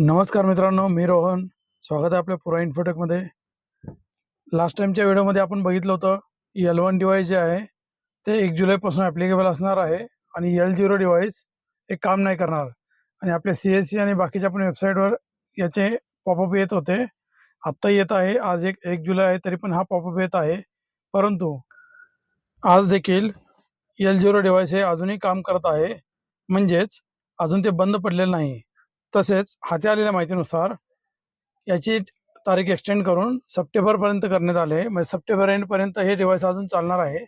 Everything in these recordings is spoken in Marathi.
नमस्कार मित्रांनो मी रोहन. स्वागत आहे आपल्या पुरा इन्फोटेकमध्ये लास्ट टाईमच्या व्हिडिओमध्ये आपण बघितलं होतं एल वन डिवाईस जे आहे ते एक जुलैपासून ॲप्लिकेबल असणार आहे आणि एल झिरो डिवाईस हे काम नाही करणार. आणि आपल्या सी एस सी आणि बाकीच्या पण वेबसाईटवर याचे पॉपअप येत होते. आत्ता येत आहे आज एक एक जुलै आहे तरी पण हा पॉपअप येत आहे. परंतु आज देखील एल झिरो डिवाईस हे अजूनही काम करत आहे. म्हणजेच अजून ते बंद पडलेलं नाही. तसेच हाती आलेल्या माहितीनुसार याची तारीख एक्सटेंड करून सप्टेंबरपर्यंत करण्यात आले. म्हणजे सप्टेंबर एंडपर्यंत हे डिव्हाइस अजून चालणार आहे.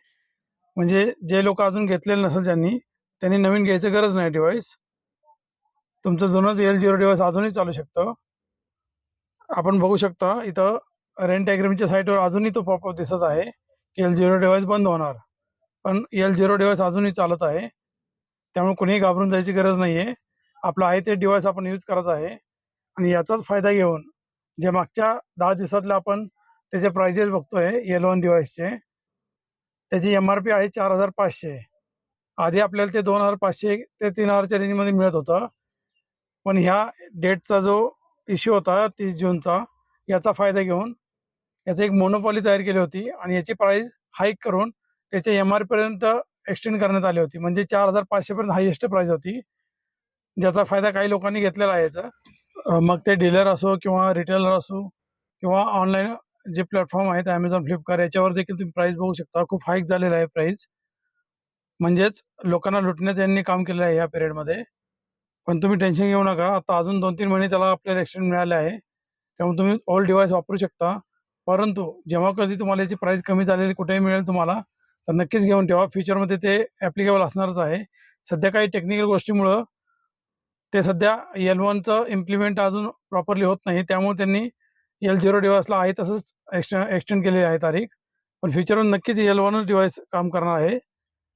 म्हणजे जे लोक अजून घेतलेले नसेल ज्यांनी त्यांनी नवीन घ्यायची गरज नाही डिव्हाइस तुमचं जुनंच एल झिरो डिव्हाइस अजूनही चालू शकतं. आपण बघू शकता इथं रेंट ॲग्रीमेंटच्या साईटवर अजूनही तो पॉपअप दिसत आहे की एल झिरो डिव्हाइस बंद होणार. पण एल झिरो डिव्हाइस अजूनही चालत आहे. त्यामुळे कुणीही घाबरून जायची गरज नाही आहे आपलं आहे ते डिव्हाइस आपण यूज करत आहे. आणि याचाच फायदा घेऊन जे मागच्या दहा दिवसातलं आपण त्याचे प्राइजेस बघतोय येलोन वन डिव्हाइसचे त्याची एम आर पी आहे चार हजार पाचशे. आधी आपल्याला ते दोन हजार पाचशे ते तीन हजारच्या रेंजमध्ये मिळत होतं. पण ह्या डेटचा जो इश्यू होता तीस जूनचा याचा फायदा घेऊन याची एक मोनोपॉली तयार केली होती आणि याची प्राईस हाईक करून त्याच्या एम आर पीपर्यंत एक्सटेंड करण्यात आली होती. म्हणजे चार हजार पाचशेपर्यंत हायेस्ट प्राईस होती. ज्याचा फायदा काही लोकांनी घेतलेला आहे याचा. मग ते डीलर असो किंवा रिटेलर असो किंवा ऑनलाईन जे प्लॅटफॉर्म आहेत ॲमेझॉन फ्लिपकार्ट याच्यावर देखील तुम्ही प्राईस बघू शकता. खूप हाईक झालेला आहे प्राईस म्हणजेच लोकांना लुटण्याचं यांनी काम केलेलं आहे या पिरियडमध्ये पण तुम्ही टेन्शन घेऊ नका. आता अजून दोन तीन महिने त्याला आपल्याला एक्सटेंड मिळाले आहे. त्यामुळे तुम्ही ऑल डिव्हाइस वापरू शकता. परंतु जेव्हा कधी तुम्हाला याची प्राईस कमी झालेली कुठेही मिळेल तुम्हाला तर नक्कीच घेऊन ठेवा. फ्युचरमध्ये ते ॲप्लिकेबल असणारच आहे. सध्या काही टेक्निकल गोष्टीमुळं ते सध्या एल वनचं इम्प्लिमेंट अजून प्रॉपरली होत नाही. त्यामुळे त्यांनी एल झिरो डिव्हाइसला आहे तसंच एक्सटेंड एक्सटेंड केलेली आहे तारीख. पण फ्युचरवर नक्कीच एल वनच डिव्हाइस काम करणार आहे.